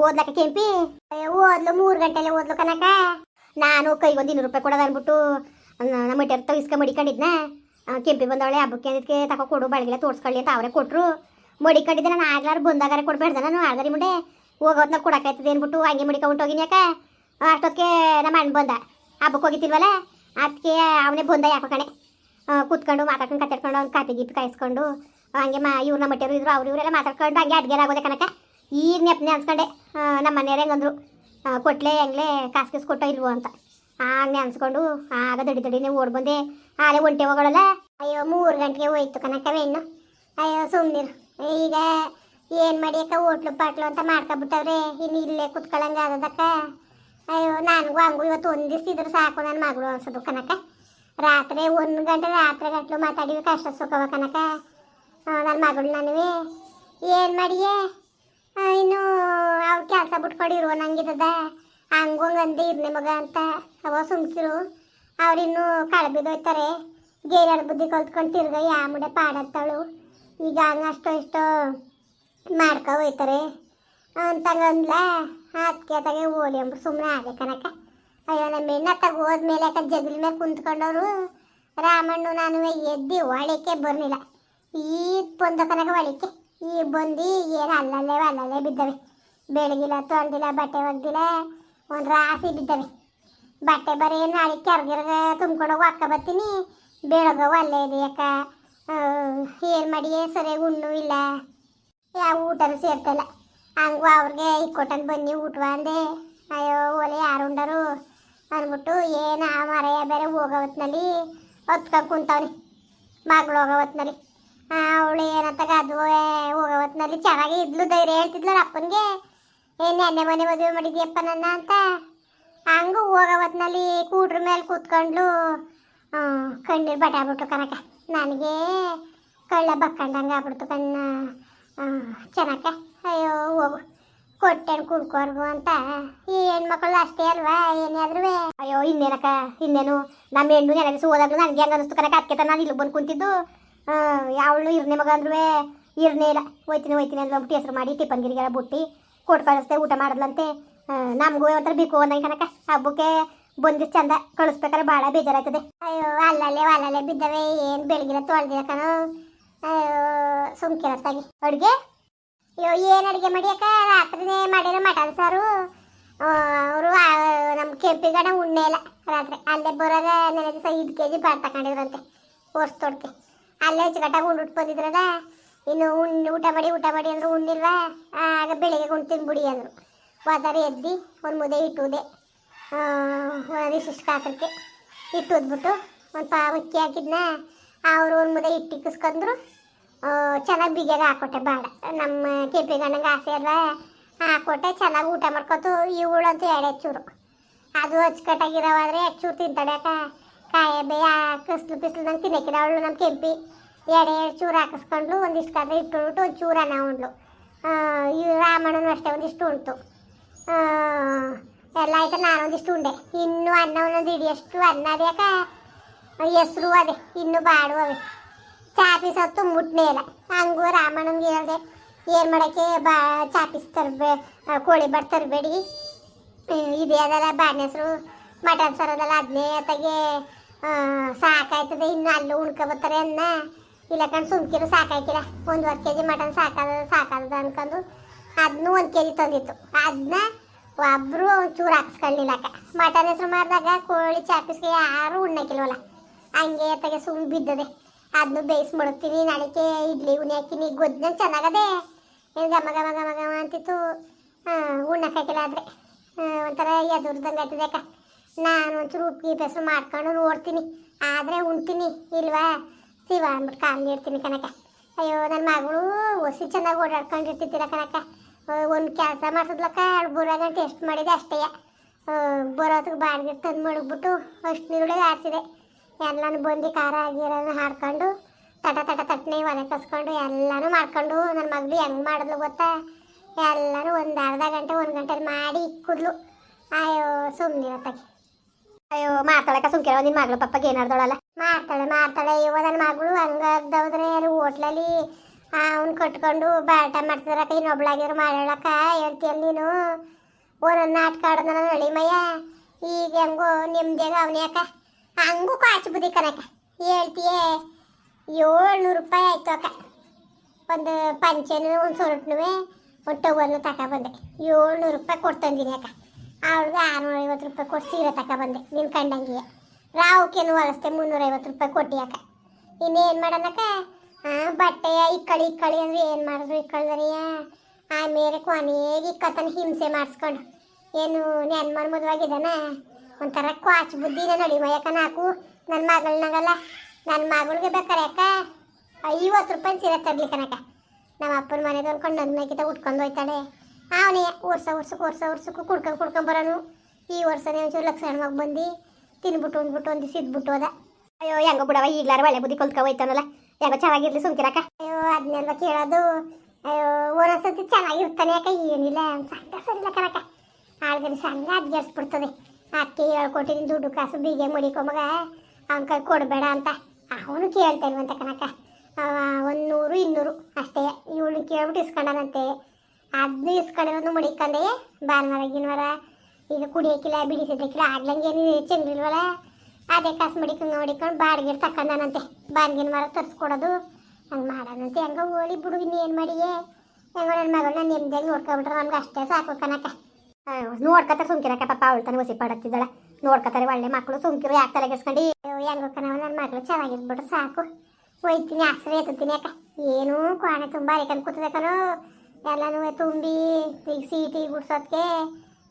ಓದ್ಲಕ್ಕ ಕೆಂಪಿ? ಓದ್ಲು ಮೂರು ಗಂಟೆಲೆ ಓದ್ಲು ಕನಕ. ನಾನು ಕೈಗೊಂದು ಇನ್ನೂರು ರೂಪಾಯಿ ಕೊಡೋದು ಅಂದ್ಬಿಟ್ಟು ನಮ್ಮ ತಗ ತಗಿಸ್ಕ ಮಡಿಕೊಂಡಿದ್ನ. ಕೆಂಪಿ ಬಂದವಳೆ, ಹಬ್ಬಕ್ಕೆ ಅದಕ್ಕೆ ತಕೊ ಕೊಡು ಬಳಗಿಲ್ಲ ತೋರಿಸ್ಕೊಳ್ಳಿ ಅಂತ ಅವರೇ ಕೊಟ್ಟರು ಮಡಿಕೊಂಡಿದ್ದೆ, ನಾನು ಆಗ್ಲಾರ ಬಂದಾಗಾರೆ ಕೊಡ್ಬೇಡ್ದ ನಾನು ಆಳ್ಗರಿ ಮುಂದೆ. ಹೋಗೋದ್ನ ಕೊಡಕಾಯ್ತದೆ ಅಂದ್ಬಿಟ್ಟು, ಹಂಗೆ ಮಡಿಕೊಂಡು ಹೋಗಿನಿ ಯಾಕ? ಅಷ್ಟೊತ್ತಿಗೆ ನಮ್ಮ ಅಣ್ಣ ಬಂದ. ಹಬ್ಬಕ್ಕೆ ಹೋಗಿತ್ತಿಲ್ವಲ್ಲ ಅದಕ್ಕೆ ಅವನೇ ಬಂದ ಯಾಕೋ ಕಣೆ. ಕುತ್ಕೊಂಡು ಮಾತಾಡ್ಕೊಂಡು ಕತ್ತಾಡ್ಕೊಂಡು ಅವ್ನು ಕಾಪಿ ಗೀಪಿ ಕಾಯಿಸ್ಕೊಂಡು, ಹಂಗೆ ಮಾ ಇವ್ರನ್ನ ಮಟ್ಟಿಯರು ಇದ್ರು, ಅವ್ರು ಇವರೆಲ್ಲ ಮಾತಾಡ್ಕೊಂಡು ಹಂಗೆ ಅಡ್ಗೆ ಆಗೋದೆ ಕನಕ. ಈಗ ನೆಪ್ನೆ ಅನ್ಸ್ಕೊಂಡೆ ನಮ್ಮ ಮನೆಯವ್ರು ಹೆಂಗಂದ್ರು ಆ, ಕೊಟ್ಲೆ ಹೆಂಗ್ಲೆ ಕಾಸು ಕೀಸು ಕೊಟ್ಟೋ ಇಲ್ವೋ ಅಂತ. ಆ ನೆನ್ಸ್ಕೊಂಡು ಆಗ ದಡಿ ದಡಿನೇ ಓಡ್ ಬಂದೆ ಆಲೆ ಒಂಟೆ ಹೋಗೋಳಲ್ಲ. ಅಯ್ಯೋ ಮೂರು ಗಂಟೆಗೆ ಹೋಯ್ತು ಕನಕವೇ ಇನ್ನು. ಅಯ್ಯೋ ಸುಮ್ಮನಿರು ಈಗ ಏನು ಮಾಡಿಯಕ್ಕ ಓಟ್ಲು ಪಾಟ್ಲು ಅಂತ ಮಾಡ್ಕೊಬಿಟ್ಟವ್ರೆ. ಇನ್ನು ಇಲ್ಲೇ ಕುತ್ಕೊಳ್ಳಂಗೆ ಆದದಕ್ಕ. ಅಯ್ಯೋ ನನಗೂ ಹಂಗು ಇವತ್ತು ಒಂದು ದಿವ್ಸ ಇದ್ರೆ ಸಾಕು ನನ್ನ ಮಗಳು ಅನ್ಸೋದು ಕನಕ ರಾತ್ರಿ ಒಂದು ಗಂಟೆ ರಾತ್ರಿ ಗಂಟ್ಲು ಮಾತಾಡಿವಿ ಕಷ್ಟ ಸುಖವ ಕನಕ ನನ್ನ ಮಗಳು ನನವೇ. ಏನು ಮಾಡಿಯೇ? ಇನ್ನು ಅವ್ರ ಕೆಲಸ ಬಿಟ್ಕೊಂಡು ಇರುವ ನಂಗಿದ್ದದ ಅಂದಿ ಇರ್ನೆ ಮಗ ಅಂತ. ಅವ ಸುಮ್ಕಿರು. ಅವ್ರಿನ್ನು ಕಳಬಿದೋಯ್ತಾರೆ ಗೇರ ಬುದ್ಧಿ ಕಲ್ತ್ಕೊಂಡು ತಿರ್ಗ ಯಾ ಮುಡೆ ಪಾಡತ್ತಾಳು ಈಗ ಹಂಗ ಅಷ್ಟೋ ಇಷ್ಟೋ ಮಾಡ್ಕೊ ಹೋಯ್ತಾರೆ. ಅಂತಂಗಂದ್ಲ ಅದಕ್ಕೆ ಓಲಿ ಅಂಬ್ರು ಸುಮ್ಮನೆ ಆದೆ ಕನಕ ಅಯ್ಯೋ ನಮ್ಮ ಹೆಣ್ಣ ತಗ ಹೋದ್ಮೇಲೆ ಯಾಕೆ ಜಗಲ್ ಮೇಲೆ ಕುಂತ್ಕೊಂಡವರು? ರಾಮಣ್ಣು, ನಾನು ಎದ್ದಿ ಒಳಕ್ಕೆ ಬರ್ಲಿಲ್ಲ. ಈ ಬಂದ ಕನಕ ಒಳಕ್ಕೆ. ಈ ಬಂದು ಏನು ಅಲ್ಲಲ್ಲೇ ಅಲ್ಲಲ್ಲೇ ಬಿದ್ದವೆ. ಬೆಳಗಿಲ್ಲ, ತೊಳ್ದಿಲ್ಲ, ಬಟ್ಟೆ ಒಗ್ದಿಲ್ಲ, ಒಂದು ರಾಸಿ ಬಿದ್ದವೆ. ಬಟ್ಟೆ ಬರೀ ನಾಳೆ ಕೆರ್ಗಿರ್ಗ ತುಂಬ್ಕೊಂಡು ಹೋಗಿ ಅಕ್ಕ ಬರ್ತೀನಿ ಬೆಳಗವು ಅಲ್ಲೇ ಇದೆ ಯಾಕ ಏನು ಮಾಡಿ ಸರಿಯಾಗಿ ಉಣ್ಣು ಇಲ್ಲ. ಯಾವ ಊಟನೂ ಸೇರ್ತಲ್ಲ ಹಂಗೂ ಅವ್ರಿಗೆ ಇಕ್ಕೊಟ್ಟಂಗೆ ಬನ್ನಿ, ಊಟವ ಅಂದೆ. ಅಯ್ಯೋ ಓಲೆ ಯಾರು ಉಂಡರು? ಅಂದ್ಬಿಟ್ಟು ಏನು ಆ ಮರೆಯ ಬೇರೆ ಹೋಗೋ ಹೊತ್ನಲ್ಲಿ ಹೊತ್ಕೊಂಡು ಕುಂತವ್ನಿ. ಮಗಳು ಹೋಗೋ ಹೊತ್ನಲ್ಲಿ ಅವಳು ಏನಂತಾಗ ಅದು ಹೋಗೋ ಹೊತ್ನಲ್ಲಿ ಚೆನ್ನಾಗಿ ಇದ್ಲು ಧೈರ್ಯ ಹೇಳ್ತಿದ್ಲು ಅಪ್ಪನಿಗೆ. ಏ, ನೆನ್ನೆ ಮನೆ ಮದುವೆ ಮಾಡಿದ್ಯಪ್ಪ ನನ್ನ ಅಂತ. ಹಂಗು ಹೋಗೋ ಹೊತ್ನಲ್ಲಿ ಕೂಟ್ರ ಮೇಲೆ ಕೂತ್ಕೊಂಡ್ಲು. ಕಣ್ಣೀರು ಬಟ್ಟೆ ಆಗ್ಬಿಟ್ಟು ಕನಕ. ನನಗೆ ಕಳ್ಳ ಬಕ್ಕಂಡಂಗೆ ಆಗ್ಬಿಡ್ತು ಕಣ್ಣ. ಚೆನ್ನಾಕ ಅಯ್ಯೋ, ಹೋಗು. ಕೊಟ್ಟೆಣ್ಣು ಕುಡ್ಕೋರ್ಗು ಅಂತ. ಈ ಹೆಣ್ಮಕ್ಳು ಅಷ್ಟೇ ಅಲ್ವಾ ಏನಾದ್ರೂ ಅಯ್ಯೋ, ಇನ್ನೇನಕ್ಕ, ಇನ್ನೇನು? ನಮ್ಮ ಹೆಣ್ಣು ನೆನಗಿಸಿ ಹೋದಾಗ್ಲೂ ನನಗೆ ಹೆಂಗೆ ಅನಿಸ್ತು ಕನಕ ಅದಕ್ಕೆ ನಾನು ಇಲ್ಲಿ ಬಂದು ಕುಂತಿದ್ದು. ಯಾವಳು ಇರ್ನೆ ಮಗ ಅಂದ್ರೂ ಇರ್ನೇ ಇಲ್ಲ. ಹೋಯ್ತೀನಿ ಹೋಯ್ತೀನಿ ಅಂದ್ರೆ ಅಂದ್ಬಿಟ್ಟು ಹೆಸರು ಮಾಡಿ ಟಿಫನ್ ಗಿರಿಗೆಲ್ಲ ಬುಟ್ಟಿ ಕೊಟ್ಟು ಕಳಿಸ್ದೆ ಊಟ ಮಾಡಿದ್ಲಂತೆ. ನಮಗೂ ಒಂಥರ ಬೇಕು ಅಂದಂಗೆ ಕನಕ ಹಬ್ಬಕ್ಕೆ ಬಂದಿದ್ದು ಚಂದ ಕಳಿಸ್ಬೇಕಾದ್ರೆ ಭಾಳ ಬೇಜಾರಾಯ್ತದೆ. ಅಯ್ಯೋ ಅಲ್ಲಲ್ಲೇ ಅಲ್ಲಲ್ಲೇ ಬಿದ್ದವೆ. ಏನು ಬೆಳಗಿನ ತೊಳ್ದಿಲ್ಲ ಕಣೋ. ಅಯ್ಯೋ ಸುಮ್ಕಿರತ್ತಾಗಿ ಅಡುಗೆ? ಅಯ್ಯೋ ಏನು ಅಡುಗೆ ಮಾಡಿಯಕ್ಕ ರಾತ್ರಿನೇ ಮಾಡಿರೋ ಮಟನ್ ಸಾರು. ಅವರು ನಮ್ಮ ಕೆಂಪಿಗಡ ಉಣ್ಣೆ ಇಲ್ಲ ರಾತ್ರಿ. ಅಲ್ಲೇ ಬರೋದ ನೆನೆ ದಿವಸ ಐದು ಕೆ ಜಿ ಬಾಡ್ ತಗೊಂಡಿದ್ರಂತೆ. ವರ್ಷ ತೊಡ್ಕೆ. ಅಲ್ಲೇ ಹೆಚ್ಚುಕಟ್ಟಾಗಿ ಉಂಡು ಬಂದಿದ್ರದ ಇನ್ನು ಉಣ್ಣು ಊಟ ಮಾಡಿ ಊಟ ಮಾಡಿ ಅಂದ್ರೆ ಉಣ್ಣಿಲ್ವಾ ಆಗ ಬೆಳಿಗ್ಗೆ ಉಂಡು ತಿನ್ಬಿಡಿ ಅಂದರು. ಹೋದಾರೆ ಎದ್ದು ಒಂದು ಮುದ್ದೆ ಇಟ್ಟುದೆ. ಒಂದಿಷ್ಟು ಕಾಕಕ್ಕೆ ಇಟ್ಟು ಉದ್ಬಿಟ್ಟು ಒಂದು ಪಾ ಅಕ್ಕಿ ಹಾಕಿದ್ನ. ಅವರು ಒಂದು ಮುದ್ದೆ ಇಟ್ಟು ಇಕ್ಕಿಸ್ಕೊಂಡ್ರು ಚೆನ್ನಾಗಿ ಬಿಗಿಯಾಗ ಹಾಕೊಟ್ಟೆ ಬೇಡ ನಮ್ಮ ಕೆಂಪಿ ಗಣ್ಣಂಗೆ ಆಸೆ ಅಲ್ವಾ? ಹಾಕೊಟ್ಟೆ, ಚೆನ್ನಾಗಿ ಊಟ ಮಾಡ್ಕೊತು ಅಂತ ಎಡೆ ಚೂರು ಅದು ಅಚ್ಚುಕಟ್ಟಾಗಿರೋವಾದ್ರೆ ಚೂರು ತಿಂತಾಳೆ ಯಾಕ ಕಾಯ ಬೇಯ ಕಸ್ಲು ಪಿಸ್ಲು ನಂಗೆ ತಿನ್ನಕ್ಕಿಲ್ಲ ಅವಳು ನಮ್ಮ ಕೆಂಪಿ ಎಡೆ ಎರಡು ಚೂರು ಹಾಕಿಸ್ಕೊಂಡ್ಲು ಒಂದಿಷ್ಟು ಕಾದ್ರೆ ಇಟ್ಬಿಟ್ಟು ಒಂದು ಚೂರು ಅನ್ನ ಉಂಡ್ಲು ಈ ರಾಮಣ್ಣನು ಅಷ್ಟೇ, ಒಂದಿಷ್ಟು ಉಂಟು. ಎಲ್ಲ ಆಯ್ತು? ನಾನು ಒಂದಿಷ್ಟು ಉಂಡೆ. ಇನ್ನು ಅನ್ನ ಒಂದೊಂದು ಇಡಿಯಷ್ಟು ಅನ್ನ ಅದ್ಯಾಕ ಹೆಸ್ರು ಅದೇ, ಇನ್ನು ಬಾಡು ಅವೆ. ಚಾಪೀಸ್ ಹೊತ್ತು ಮುಟ್ನೇ ಇಲ್ಲ. ಹಂಗೂ ರಾಮಣ್ಣನಿಗೆ ಹೇಳಿದೆ, ಏನು ಮಾಡೋಕ್ಕೆ? ಬಾ ಚಾಪೀಸ್ ತರಬೇ ಕೋಳಿ ಬಟ್ ತರಬೇಡಿ. ಇದೆ ಅದೆಲ್ಲ ಬಾಡಿನ ಹೆಸರು ಮಟನ್ ಸರ್ ಅದಲ್ಲ ಅದನ್ನೇ ಅತ್ತಾಗೆ ಸಾಕಾಯ್ತದೆ. ಇನ್ನು ಅಲ್ಲೂ ಉಣ್ಕೊಬತ್ತಾರೆ ಅನ್ನ. ಇಲ್ಲ ಕಣ್, ಸುಮ್ಕಿರು ಸಾಕಾಯ್ತಿಲ್ಲ ಒಂದುವರೆ ಕೆ ಜಿ ಮಟನ್ ಸಾಕಾದ ಸಾಕಾದ ಅನ್ಕೊಂಡು ಅದನ್ನೂ ಒಂದು ಕೆ ಜಿ ತಂದಿತ್ತು ಅದನ್ನ ಒಬ್ಬರು ಒಂಚೂರು ಹಾಕಿಸ್ಕೊಳ್ಳಿಲ್ಲಕ್ಕ ಮಟನ್ ಹೆಸರು ಮಾಡಿದಾಗ ಕೋಳಿ ಚಾಪಿಸ್ಗೆ ಯಾರು ಉಣ್ಣಕ್ಕಿಲ್ವಲ್ಲ ಹಂಗೆ ತಗೆ ಸುಮ್ಮನೆ ಬಿದ್ದದೆ. ಅದನ್ನು ಬೇಯಿಸಿ ಮಾಡ್ತೀನಿ ನಾಳೆಗೆ ಇಡ್ಲಿ ಉನಿ ಹಾಕಿನಿ ಗೊದ್ದು ಚೆನ್ನಾಗದೆ. ಏನು ಗಮ ಗಮ ಗಮ ಘಮ ಅಂತಿತ್ತು. ಉಣ್ಣಕ್ಕಾಗಿಲ್ಲ ಆದರೆ. ಒಂಥರ ಎದುರ್ದಂಗೆ ಆಯ್ತದೆ ಅಕ್ಕ. ನಾನು ಒಂಚೂರು ಉಪ್ಪು ಗೀಪ್ ಹೆಸರು ಮಾಡ್ಕೊಂಡು ನೋಡ್ತೀನಿ. ಆದರೆ ಉಣ್ತೀನಿ, ಇಲ್ವಾ? ಶಿವ ಅಂದ್ಬಿಟ್ಟು ಕಾಲು ಇಡ್ತೀನಿ ಕನಕ. ಅಯ್ಯೋ ನನ್ನ ಮಗಳು ಹೊಸಿ ಚೆನ್ನಾಗಿ ಓಡಾಡ್ಕೊಂಡಿರ್ತಿದ್ದಿಲ್ಲ ಕನಕ. ಒಂದು ಕೆಲಸ ಮಾಡಿಸಿದ್ಲಕ್ಕ ಎರಡು ಬುರಾಗ ಟೆಸ್ಟ್ ಮಾಡಿದೆ ಅಷ್ಟೇ. ಬರೋದಕ್ಕೆ ಬಾಡಿಗೆ ತಂದು ಮಡಗ್ಬಿಟ್ಟು ಅಷ್ಟು ನೀರುಳ್ಳಿ ಆರಿಸಿದೆ ಎಲ್ಲನೂ ಬಂದು ಖಾರ ಆಗಿರೋನ ಹಾಡ್ಕೊಂಡು ತಟ ತಟ ತಟ್ಟನೆ ಒಲೆ ಕಸ್ಕೊಂಡು ಎಲ್ಲನೂ ಮಾಡ್ಕೊಂಡು ನನ್ನ ಮಗಳು ಹೆಂಗೆ ಮಾಡಿದ್ಲು ಗೊತ್ತಾ? ಎಲ್ಲರೂ ಒಂದು ಅರ್ಧ ಗಂಟೆ, ಒಂದು ಗಂಟೆ ಮಾಡಿ ಕುದ್ಲು. ಅಯ್ಯೋ ಸುಮ್ಮನಿರತ್ತಾಗಿ ಅಯ್ಯೋ ಮಾಡ್ತಾಳಕ್ಕ ಕೇಳ, ನಿನ್ ಮಗಳು ಪಪ್ಪಗೆ ಏನಾರ್ದೋಳಲ್ಲ ಮಾಡ್ತಾಳೆ ಮಾಡ್ತಾಳೆ. ಅಯ್ಯೋ ನನ್ನ ಮಗಳು ಯಾರು ಹೋಟ್ಲಲ್ಲಿ ಅವನ್ ಕಟ್ಕೊಂಡು ಬಾಟ ಮಾಡ್ತಿದ್ರಕ್ಕ ಇನ್ನೊಬ್ಳಾಗಿರು ಮಾಡ್ಯಾಳಕ್ಕ. ಹೇಳ್ತೀಯಲ್ಲ ನೀನು? ಒಂದೊಂದು ನಾಟಕ ಆಡೋದು ನಾನು ಮಯ ಈಗ ಹೆಂಗೋ ನಿಮ್ದೇಗ ಅವನೇ ಅಕ್ಕ. ಹಂಗೂ ಕಾಚು ಬುದ್ಧಿ ಕನಕ ಹೇಳ್ತೀಯೇ? ಏಳ್ನೂರು ರೂಪಾಯಿ ಆಯ್ತು ಅಕ್ಕ. ಒಂದು ಪಂಚೆನು ಒಂದು ಸೊರಟ್ನುವೆ, ಒಂದು ತಕ ಬಂದೆ. ಏಳ್ನೂರು ರೂಪಾಯಿ ಕೊಡ್ತಂದಿನಿ ಅಕ್ಕ. ಅವಳಿಗೆ ಆರುನೂರ ಐವತ್ತು ರೂಪಾಯಿ ಕೊಟ್ಟು ಸೀರೆ ತಗೊಬಂದೆ ನಿನ್ನ ಕಂಡಂಗೆ. ರಾವುಕೇನು ಹೊಲಸ್ತೆ ಮುನ್ನೂರೈವತ್ತು ರೂಪಾಯಿ ಕೊಟ್ಟಿ ಅಕ್ಕ. ಇನ್ನೇನು ಮಾಡೋಣಕ್ಕ ಬಟ್ಟೆಯ ಇಕ್ಕಳಿ ಇಕ್ಕಳಿ ಅಂದ್ರೆ ಏನು ಮಾಡಿದ್ರು ಇಕ್ಕಳ್ದರಿಯ? ಆಮೇಲೆ ಕೊನೆಗೆ ಇಕ್ಕತನ ಹಿಂಸೆ ಮಾಡಿಸ್ಕೊಂಡು. ಏನು ನೆನ್ಮನ್ ಮದುವಾಗಿದ್ದಾನ? ಒಂಥರ ಕ್ವಾಚ್ ಬುದ್ಧಿನ ಯಾಕ ನಾಕು ನನ್ನ ಮಗಳನ್ನಾಗಲ್ಲ ನನ್ನ ಮಗಳಿಗೆ ಬೇಕಾರೆ ಅಕ್ಕ ಐವತ್ತು ರೂಪಾಯಿ ಸೀರೆ ತರ್ಲಿ ಕನಕ ನಮ್ಮ ಅಪ್ಪನ ಮನೆ ತೊಳ್ಕೊಂಡು ನನ್ನ ಮೈಕಿತ ಉಟ್ಕೊಂಡು ಹೋಯ್ತಾಳೆ. ಅವನೇ ವರ್ಷ ವರ್ಷಕ್ಕೆ ವರ್ಷ ವರ್ಷಕ್ಕೂ ಕುಡ್ಕೊಂಡು ಕುಡ್ಕೊಂಡು ಬರೋನು. ಈ ವರ್ಷನೇ ಒಂಚೂರು ಲಕ್ಷಣವಾಗಿ ಬಂದು ತಿನ್ಬಿಟ್ಟು ಉಂದ್ಬಿಟ್ಟು ಒಂದು ಸಿದ್ಬಿಟ್ಟು ಅದ ಅಯ್ಯೋ, ಹೆಂಗೋ ಬಿಡವ ಈಗ್ಲಾರ ಒಳ್ಳೆ ಬುದ್ಧಿ ಕಲ್ತ್ಕೊ ಹೋಯ್ತಾನಲ್ಲ ಹೆಂಗೋ ಚೆನ್ನಾಗಿರ್ಲಿ ಸುಮ್ಕಿರಕ್ಕ ಅಯ್ಯೋ ಅದನ್ನೆಲ್ಲ ಕೇಳೋದು. ಅಯ್ಯೋ ಒಂದೊಂದ್ಸತಿ ಚೆನ್ನಾಗಿರ್ತಾನೆ ಯಾಕ? ಏನಿಲ್ಲ ಸಂಘ ಸರಿಲ್ಲ ಕನಕ ಆಳ್ಗಡೆ ಸಂಘ ಅದ್ಗೆಡ್ಸ್ಬಿಡ್ತದೆ ಅದಕ್ಕೆ ಹೇಳ್ಕೊಟ್ಟಿನಿ, ದುಡ್ಡು ಕಾಸು ಬೀಗೆ ಮಡಿಕೊಂಬಗ ಅವನ ಕೈ ಕೊಡಬೇಡ ಅಂತ. ಅವನು ಕೇಳ್ತಾನೆ ಅಂತ ಕಣಕ್ಕ. ಒಂದು ನೂರು, ಇನ್ನೂರು ಅಷ್ಟೇ. ಇವಳು ಕೇಳ್ಬಿಟ್ಟು ಇಸ್ಕೊಂಡನಂತೆ. ಅದನ್ನ ಇಸ್ಕೊಂಡಿರೋದು ಮುಡಿಕೊಂಡೆ. ಭಾನುವಾರ ಗಿನ್ವಾರ ಈಗ ಕುಡಿಯೋಕ್ಕಿಲ್ಲ ಆಗ್ಲಂಗೆ ಏನು ಚಂದಿಲ್ವಲ್ಲ? ಅದೇ ಕಾಸು ಮಡಿಕೊಂಡು ನೋಡಿಕೊಂಡು ಬಾಡಿಗೆ ತಕೊಂಡನಂತೆ ಬಾಡಿಗಿನ ಮರ ತರಿಸ್ಕೊಡೋದು. ಹಂಗೆ ಮಾಡೋಣಂತೆ ಹೆಂಗ ಹೋಳಿ ಬಿಡು ಏನು ಮಾಡಿಯೇ? ಹೆಂಗೋ ನನ್ನ ಮಗಳನ್ನ ನೆಮ್ಮದಿಯಾಗಿ ನೋಡ್ಕೊಬಿಟ್ರೆ ನಮ್ಗೆ ಅಷ್ಟೇ ಸಾಕು ಕನಕ ನೋಡ್ಕೊತಾರೆ ಸುಮ್ಕಿರಕ್ಕ ಪಾಪ ಅವಳು ತಾನೆ ಹೊಸಿ ಪಡತ್ತಿದ್ದಾಳೆ. ನೋಡ್ಕೊತಾರೆ ಒಳ್ಳೆ ಮಕ್ಕಳು ಸುಂಕಿರು ಯಾಕೆ ತಲೆಗೆಸ್ಕೊಂಡು ಹೆಂಗೋ ಕನವ ನನ್ನ ಮಗಳು ಚೆನ್ನಾಗಿರ್ಬಿಟ್ರೆ ಸಾಕು. ಹೋಯ್ತೀನಿ ಆಸರೆ ಎತ್ತೀನಿ ಅಕ್ಕ. ಏನು ಕೋಣೆ ತುಂಬ ಅರಿಕೊಂಡು ಕೂತದೆ ಕಣೋ. ಎಲ್ಲನೂ ತುಂಬಿ ಈಗ ಸೀಟಿ ಗುಡ್ಸೋದಕ್ಕೆ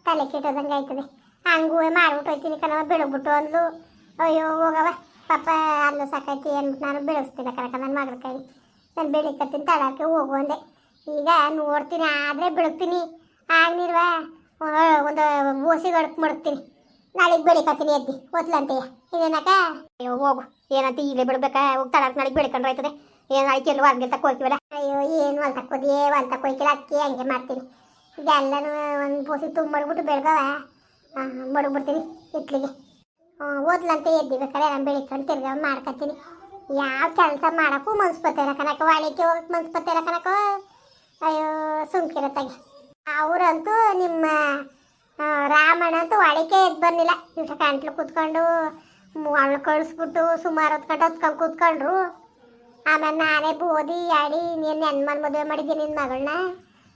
ತಲೆ ಕೆಟ್ಟೋದಂಗೆ ಆಯ್ತದೆ. ಹಂಗೂ ಮಾಡ್ಬಿಟ್ಟು ಹೋಯ್ತೀನಿ ಕಣವ ಬೆಳಗ್ಬಿಟ್ಟು ಅಂದ್ಲು. ಅಯ್ಯೋ ಹೋಗವ ಪಾಪ ಅಲ್ಲೂ ಸಾಕೈತಿ ಅಂದ್ಬಿಟ್ಟು ನಾನು ಬೆಳೆಸ್ತೀನಿ ಕಣಕ ನನ್ನ ಮಗಳ ಕೈ ನಾನು ಬೆಳಿಕತ್ತೀನಿ ತಳಕ್ಕೆ ಹೋಗು ಅಂದೆ. ಈಗ ನೋಡ್ತೀನಿ, ಆದರೆ ಬೆಳಗ್ತೀನಿ. ಆಗ್ನಿರ್ವ ಒಂದು ಓಸಿ ಗಡಕ್ ಮಡಗ್ತೀನಿ ನಾಳೆಗೆ ಬೆಳಿಕತ್ತೀನಿ ಎದ್ದಿ, ಒತ್ಲಂತೆಯ. ಇದೇನಕ್ಕ ಅಯ್ಯೋ, ಹೋಗು, ಏನಂತ ಈಗಲೇ ಬಿಡ್ಬೇಕಾ? ಹೋಗಿ ತಡಕ್ಕೆ ನಾಳೆಗೆ ಬೆಳ್ಕೊಂಡ್ರೆ ಆಯ್ತದೆ ಏನು ಆಯ್ತು? ಎಲ್ಲೂ ಹೊರಗೆ ತಕ್ಕ ಹೋಗ್ತೀವಲ್ಲ ಅಯ್ಯೋ, ಏನು ಹೊಲ್ ತಕ್ಕೋದಿ? ಹೊಲ್ ತಕ್ಕ ಹೋಯ್ಕಿಲ್ಲ ಅದಕ್ಕೆ ಹಂಗೆ ಮಾಡ್ತೀನಿ. ಇದೆಲ್ಲನೂ ಒಂದು ಪೋಸಿ ತುಂಬ ಮಡಗ್ಬಿಟ್ಟು ಬೆಳ್ಗವ ಮಡಗ್ಬಿಡ್ತೀನಿ ಇಟ್ಲಿಗೆ ಓದ್ಲಂತ ಎದ್ದಿ ಬೇಕಾದ್ರೆ ನಾನು ಬೆಳಿಕೊಂಡು ತಿರ್ಗ ಮಾಡ್ಕೊತೀನಿ ಯಾವ ಕೆಲಸ ಮಾಡೋಕ್ಕೂ ಮನ್ಸು ಬತ್ತಿಲ್ಲ ಕನಕ ವಾಳಿಕೆ ಹೋಗಕ್ಕೆ ಮನ್ಸು ಕನಕ ಅಯ್ಯೋ, ಸುಮ್ಕಿರತ್ತಾಗೆ. ಅವರಂತೂ ನಿಮ್ಮ ರಾಮಣ್ಣ ಅಂತೂ ಒಳಕೆ ಎದ್ದು ಬಂದಿಲ್ಲ ಇಷ್ಟ ಕಂಟ್ಲು ಕೂತ್ಕೊಂಡು, ಅವಳು ಕಳಿಸ್ಬಿಟ್ಟು ಸುಮಾರು ಹೊತ್ಕೊಂಡು ಹೊತ್ಕೊಂಡು ಕೂತ್ಕೊಂಡ್ರು. ಆಮೇಲೆ ನಾನೇ ಬೋದಿ ಆಡಿ ನೀನು ನೆನ್ಮನ್ ಮದುವೆ ಮಾಡಿದ್ದೀನಿ ನಿನ್ನ ಮಗಳನ್ನ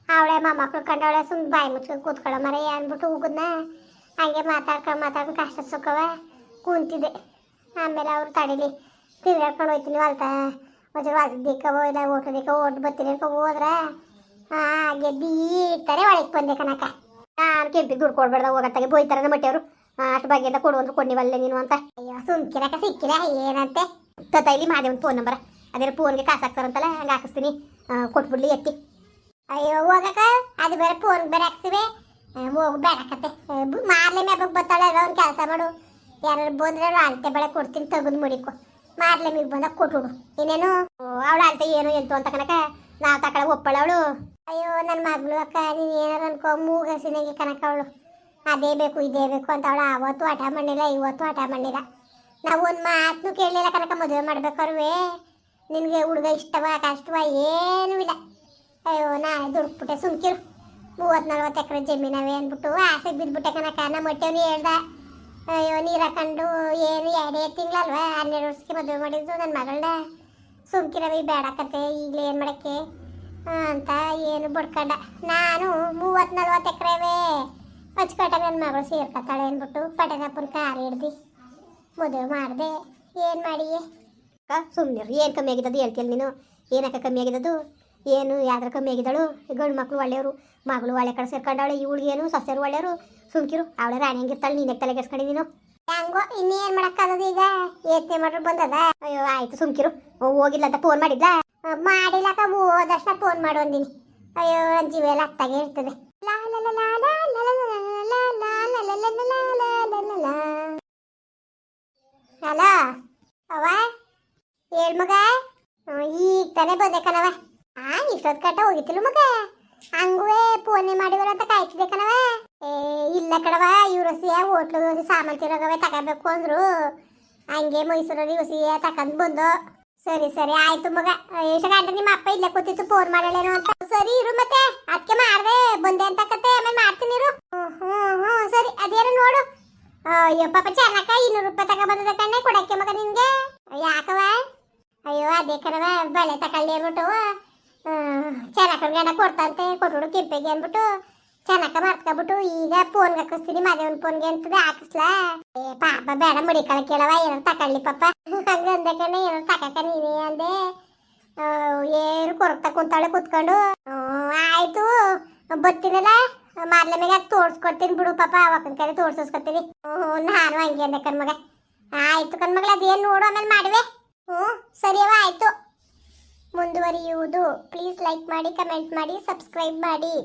ಅವಳೆ ಮೊಮ್ಮಕ್ಳು ಕಂಡವಳೆ ಸುಮ್ ಬಾಯಿ ಮುಚ್ಕೊಂಡು ಕೂತ್ಕೊಳ್ಳೋ ಮರ ಅಂದ್ಬಿಟ್ಟು ಹೋಗುದ್ನ ಹಂಗೆ ಮಾತಾಡ್ಕೊಂಡು ಮಾತಾಡ್ಕೊಂಡು ಕಷ್ಟ ಸುಖವ ಕೂತಿದ್ದೆ. ಆಮೇಲೆ ಅವ್ರು ತಡೀಲಿ. ತಿರ್ಗಾಡ್ಕೊಂಡು ಹೋಯ್ತೀನಿ ಹೊಲ್ತ ಒಂಚೂರು ಹೊಲ್ದಿಕ್ಕವೋ ಇಲ್ಲ ಓಟದಿಕ್ಕ ಓಟ್ ಬತ್ತಿರ ಅಂತ ಹೋದ್ರೆ ಹಾಗೆ ಬೀಡ್ತಾರೆ ಒಳಗೆ ಬಂದೆ ಕನಕ ನಾನು ಕೆಂಪಿ ದುಡ್ಡು ಕೊಡ್ಬೇಡ್ದ ಹೋಗತ್ತಾಗೆ ಬೋಯ್ತಾರೆ ಮಟ್ಟೆಯವರು. ಅಷ್ಟು ಭಾಗ್ಯದ ಕೊಡು ಅಂದ್ರೆ ಕೊಡ್ನಿವಲ್ಲ ನೀನು ಅಂತ. ಅಯ್ಯೋ ಸುಮ್ಕಿರಕ ಸಿಕ್ಕಿಲ್ಲ, ಏನಂತೆ? ತತ್ತ ಇಲ್ಲಿ ಫೋನ್ ನಂಬರ್ ಅದೇ ಫೋನ್ಗೆ ಕಾಸು ಹಾಕ್ತಾರಂತಲ್ಲ ಹಂಗೆ ಹಾಕಿಸ್ತೀನಿ. ಕೊಟ್ಬಿಡ್ಲಿ ಎತ್ತಿ. ಅಯ್ಯೋ, ಹೋಗಕ್ಕ, ಅದು ಬೇರೆ ಫೋನ್ ಬೇರೆ ಹಾಕ್ತೀವಿ ಹೋಗು ಬೇಡಕತ್ತೆ ಮಾರ್ಲೆ ಮ್ಯಾಗ ಬರ್ತಾಳೆ ಒಂದು ಕೆಲಸ ಮಾಡು. ಯಾರು ಬಂದ್ರೆ ಅಳತೆ ಬೆಳೆ ಕೊಡ್ತೀನಿ ತೆಗೆದು ಮುಡಿಕೊ ಮಾರ್ಲೆ ಮೀಗೆ ಬಂದಾಗ ಕೊಟ್ಬಿಡು ಇನ್ನೇನು? ಅವಳು ಅಳತೆ ಏನು ಎಂತು ಅಂತ ಕನಕ ನಾವು ತಕಳ ಒಪ್ಪಳ ಅವಳು. ಅಯ್ಯೋ ನನ್ನ ಮಗಳು ಅಕ್ಕ, ನೀನು ಏನಾರು ಅನ್ಕೋ, ಮೂಗಸಿನಾಗೆ ಕನಕ ಅವಳು. ಅದೇ ಬೇಕು, ಇದೇ ಬೇಕು ಅಂತ ಅವಳು ಆವತ್ತು ಹಠ ಮಾಡಿಲ್ಲ ಇವತ್ತು ಹಠ ಮಾಡಿಲ್ಲ ನಾವು ಒಂದು ಮಾತನ್ನು ಕೇಳಲಿಲ್ಲ ಕನಕ ಮದುವೆ ಮಾಡ್ಬೇಕಾರ್ವೇ ನಿನಗೆ ಹುಡುಗ ಇಷ್ಟವ, ಕಷ್ಟವ, ಏನೂ ಇಲ್ಲ. ಅಯ್ಯೋ, ನಾನೇ ದುಡ್ಬಿಟ್ಟೆ ಸುಮ್ಕಿರು. ಮೂವತ್ತು ನಲ್ವತ್ತು ಎಕರೆ ಜಮೀನವೆ ಅಂದ್ಬಿಟ್ಟು ಆಸೆ ಬಿದ್ದುಬಿಟ್ಟೆ ಕನಕ ನಮ್ಮ ಹೊಟ್ಟೆವ್ನು ಹೇಳ್ದ, ಅಯ್ಯೋ, ನೀರು ಹಾಕೊಂಡು ಏನು ಎರಡೇ ತಿಂಗಳಲ್ವ? ಹನ್ನೆರಡು ವರ್ಷಕ್ಕೆ ಮದುವೆ ಮಾಡಿದ್ದು ನನ್ನ ಮಗಳನ್ನ ಸುಮ್ಕಿರವಿ ಬೇಡಕತ್ತೆ ಈಗಲೇ ಏನು ಮಾಡೋಕ್ಕೆ? ಅಂತ ಏನು ಬಡ್ಕಂಡ. ನಾನು ಮೂವತ್ತು ನಲ್ವತ್ತು ಎಕರೆವೇ ಹಚ್ಕಟ್ಟ ನನ್ನ ಮಗಳು ಸೇರ್ಕೊತಾಳೆ ಅಂದ್ಬಿಟ್ಟು ಪಟೇಲಪ್ಪನ ಕಾರ್ ಹಿಡ್ದು ಮದುವೆ ಮಾಡಿದೆ. ಏನು ಅಕ್ಕ ಸುಮ್ಮನೆ ಏನು ಕಮ್ಮಿ ಆಗಿದ್ದದು ಹೇಳ್ತೀಯಲ್ಲ ನೀನು ಏನಕ್ಕ ಕಮ್ಮಿ ಆಗಿದ್ದದು ಏನು ಯಾವ್ದ್ರ ಕಮ್ಮಿ ಆಗಿದ್ದಳು ಗಂಡು ಮಕ್ಕಳು ಒಳ್ಳೆಯವರು ಮಗಳು ಒಳ್ಳೆ ಕಡೆ ಸೇರ್ಕೊಂಡವಳೆ ಏನು ಸಸ್ಯರು ಒಳ್ಳೆಯವರು ಸುಮ್ಕಿರು ಅವಳೆ ರಾಣಿ ಹಂಗಿರ್ತಾಳೆ ನೀನು ತಲೆ ಕೆಡ್ಸ್ಕೊಂಡು ನೀನು ಹೆಂಗೋ ಇನ್ನೇನು ಮಾಡೋಕ್ಕಾಗದು ಈಗ ಯೋಚನೆ ಮಾಡ್ರು ಬಂದದ ಅಯ್ಯೋ ಆಯ್ತು ಸುಮ್ಕಿರು ಹೋಗಿಲ್ಲ ಅಂತ ಫೋನ್ ಮಾಡಿದ್ಲ ಮಾಡಿಲ್ಲಕ್ಕ ಹೋದಷ್ಟ ಫೋನ್ ಮಾಡು ಅಂದಿನಿ ಅಯ್ಯೋ ಅಂಜಿ ಜೀವ ಎಲ್ಲ ಅತ್ತಾಗೆ ಇರ್ತದೆ ಅಲ್ಲ ಅವ ಹೇಳ್ ಮಗ? ಈಗ ತಾನೇ ಬಂದೆ ಕಣವ ಆ, ಇಷ್ಟೊತ್ತು ಕಟ್ಟ ಹೋಗಿತ್ತಿಲ್ಲ ಮಗ. ಹಂಗುವೆ ಫೋನೆ ಮಾಡಿವಲ್ಲ ಅಂತ ಕಾಯ್ತಿದ್ದೆ ಕಣವ ಏ, ಇಲ್ಲ ಕಣವ ಇವ್ರ ಹಸಿಯ ಹೋಟ್ಲು ಸಾಮಾನು ತಿರೋಗವೆ ತಗೋಬೇಕು ಅಂದ್ರು. ಹಂಗೆ ಮೈಸೂರಲ್ಲಿ ಹೊಸಿಯ ತಕೊಂಡ್ ಬಂದು. ಸರಿ ಸರಿ, ಆಯ್ತು ಮಗ. ಎಷ್ಟು ಗಂಟೆ ನಿಮ್ಮ ಅಪ್ಪ ಇಲ್ಲ ಕೂತಿತ್ತು ಫೋನ್ ಮಾಡಲೇನು ಅಂತ. ಸರಿ, ಇರು ಮತ್ತೆ. ಅದಕ್ಕೆ ಮಾಡ್ದೆ, ಬಂದೆ ಅಂತ ಕತೆ. ಆಮೇಲೆ ಮಾಡ್ತೀನಿ ಇರು. ಹ್ಞೂ ಹ್ಮ್ ಸರಿ, ಅದೇನು ನೋಡು. ಅಯ್ಯೋ, ಪಾಪ ಚೆನ್ನಕ್ಕ ಇನ್ನೂರು ರೂಪಾಯಿ ತಗೊಂಬಂದದ ಕಣ್ಣೆ ಕೊಡಕ್ಕೆ ಮಗ ನಿನ್ಗೆ ಯಾಕವ ಅಯ್ಯೋ ಅದೇ ಕಣವ ಬಳೆ ತಕೊಳ್ಳಿ ಅಂದ್ಬಿಟ್ಟು ಚೆನ್ನಕ್ಕನ ಗಂಡ ಕೊಡ್ತಂತೆ, ಕೊಟ್ಬಿಡು ಕೆಂಪೆಗೆ ಅಂದ್ಬಿಟ್ಟು ಚೆನ್ನಕ್ಕ ಮರ್ತ್ಕೊಬಿಟ್ಟು ಈಗ ಫೋನ್ಗೆ ಹಾಕಿಸ್ತೀನಿ ಮದುವೆ ಫೋನ್ಗೆ ಅಂತದೆ, ಹಾಕಿಸ್ಲಾ? ಏ, ಪಾಪ, ಬೇಡ ಮಡಿಕಳ ಕೇಳವ ಏನಾರು ತಕೊಳ್ಳಿ ಪಾಪ. ಹಂಗೆ ಅಂದೆ ಕಣೆ ಏನಾರು ತಕಕ ನೀನೇ ಅಂದೆ. ಏನು ಕೊರಗ್ತಾ ಕುಂತಾಳೆ ಕುತ್ಕೊಂಡು. ಆಯ್ತು ಬರ್ತೀನಲ್ಲ ಮಾರ್ಲೆ ಮೇಲೆ ತೋರ್ಸ್ಕೊಡ್ತೀನಿ ಬಿಡು ಪಾಪ, ಅವಕ್ಕನ ಕಡೆ ತೋರ್ಸಿಸ್ಕೊತೀನಿ ಹ್ಞೂ ನಾನು ಹಂಗೆ ಅಂದೆ ಕಣ್ಮಗ ಆಯ್ತು ಕಣ್ಮಗಳ ಅದೇನು ನೋಡು, ಆಮೇಲೆ ಮಾಡುವೆ? ಹ್ಞೂ ಸರಿಯವ ಆಯಿತು. ಮುಂದುವರಿಯುವುದು. ಪ್ಲೀಸ್ ಲೈಕ್ ಮಾಡಿ ಕಮೆಂಟ್ ಮಾಡಿ ಸಬ್ಸ್ಕ್ರೈಬ್ ಮಾಡಿ.